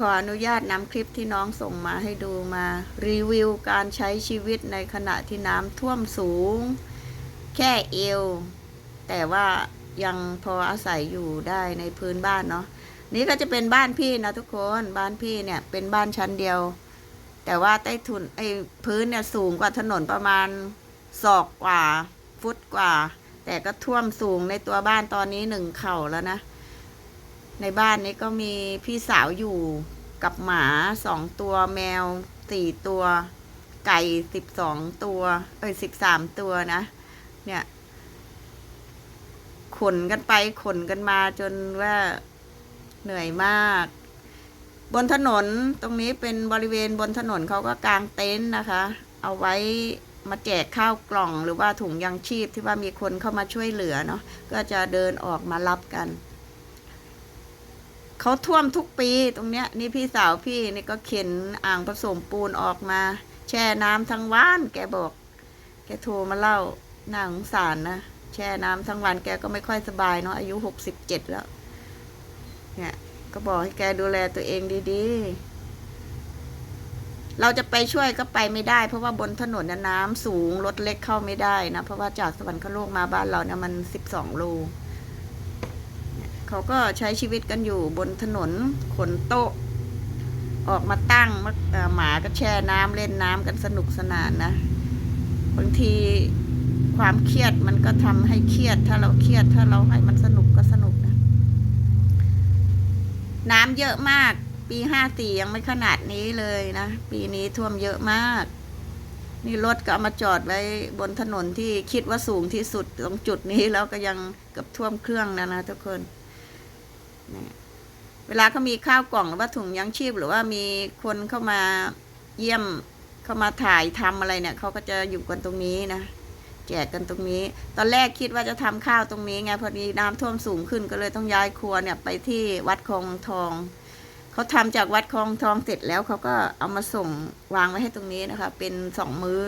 ขออนุญาตนำคลิปที่น้องส่งมาให้ดูมา รีวิวการใช้ชีวิตในขณะที่น้ำท่วมสูง แค่เอว แต่ว่ายังพออาศัยอยู่ได้ในพื้นบ้านเนาะนี่ก็จะเป็นบ้านพี่นะทุกคนบ้านพี่เนี่ยเป็นบ้านชั้นเดียว แต่ว่าใต้ถุนไอ้พื้นเนี่ยสูงกว่าถนนประมาณศอกกว่า ฟุตกว่า แต่ก็ท่วมสูงในตัวบ้านตอนนี้หนึ่งเข่าแล้วนะ ในบ้านนี้ก็มีพี่สาวอยู่กับหมาสองตัวแมวสี่ตัว ไก่สิบสองตัว เอ้ยสิบสามตัวนะ เนี่ย ขนกันไปขนกันมาจนว่าเหนื่อยมาก บนถนนตรงนี้เป็นบริเวณบนถนนเขาก็กางเต็นท์นะคะ เอาไว้มาแจกข้าวกล่องหรือว่าถุงยังชีพที่ว่ามีคนเข้ามาช่วยเหลือเนาะก็จะเดินออกมารับกัน เขาท่วมทุกปีตรงเนี้ย นี่พี่สาวพี่นี่ก็เข็นอ่างผสมปูนออกมา แช่น้ำทั้งวันแกบอก แกโทรมาเล่าน่าสงสารนะแช่น้ำทั้งวันแกก็ไม่ค่อยสบายเนาะอายุหกสิบเจ็ดแล้ว เนี่ย ก็บอกให้แกดูแลตัวเองดีๆ เราจะไปช่วยก็ไปไม่ได้ เพราะว่าบนถนนน่ะน้ำสูงรถเล็กเข้าไม่ได้นะ เพราะว่าจากสวรรคโลกมาบ้านเราเนี่ยมันสิบสองโล เขาก็ใช้ชีวิตกันอยู่บนถนนขนโต๊ะ ออกมาตั้งมาเอ่อหมาก็แช่น้ำเล่นน้ำกันสนุกสนานนะ บางทีความเครียดมันก็ทำให้เครียด ถ้าเราเครียดถ้าเราให้มันสนุกก็สนุกนะ น้ำเยอะมาก ปีห้าสี่ยังไม่ขนาดนี้เลยนะ ปีนี้ท่วมเยอะมาก นี่รถก็เอามาจอดไว้บนถนนที่คิดว่าสูงที่สุดตรงจุดนี้แล้วก็ยังเกือบท่วมเครื่องนะนะทุกคน เวลาเขามีข้าวกล่องหรือว่าถุงยังชีพ หรือว่ามีคนเข้ามาเยี่ยมเข้ามาถ่ายทำอะไรเนี่ยเขาก็จะอยู่กันตรงนี้นะแจกกันตรงนี้ ตอนแรกคิดว่าจะทำข้าวตรงนี้ไงพอดีน้ำท่วมสูงขึ้นก็เลยต้องย้ายครัวเนี่ยไปที่วัดคลองทอง เขาทำจากวัดคลองทองเสร็จแล้วเขาก็เอามาส่งวางไว้ให้ตรงนี้นะคะ เป็นสองมื้อ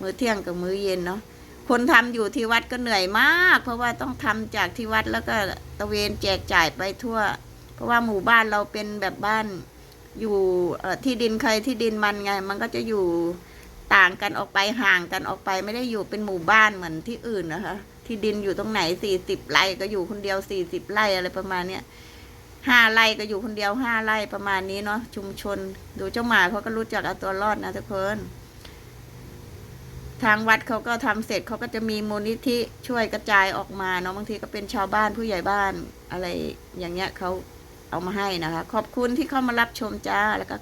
มื้อเที่ยงกับมื้อเย็นเนาะ คนทำอยู่ที่วัดก็เหนื่อยมาก เพราะว่าต้องทำจากที่วัดแล้วก็ตะเวนแจกจ่ายไปทั่ว เพราะว่าหมู่บ้านเราเป็นแบบบ้านอยู่ที่ดินใครที่ดินมันไง มันก็จะอยู่ต่างกันออกไปห่างกันออกไปไม่ได้อยู่เป็นหมู่บ้านเหมือนที่อื่นนะคะ ที่ดินอยู่ตรงไหนสี่สิบไร่ก็อยู่คนเดียวสี่สิบไร่อะไรประมาณเนี้ยห้าไร่ก็อยู่คนเดียวห้าไร่ประมาณนี้เนาะชุมชน ดูเจ้าหมาเขาก็รู้จักเอาตัวรอดนะทุกคน ทางวัดเขาก็ทำเสร็จเขาก็จะมีมูลนิธิช่วยกระจายออกมาเนาะบางทีก็เป็นชาวบ้านผู้ใหญ่บ้านอะไรอย่างเงี้ยเขาเอามาให้นะคะ ขอบคุณที่เข้ามารับชมจ้าแล้วก็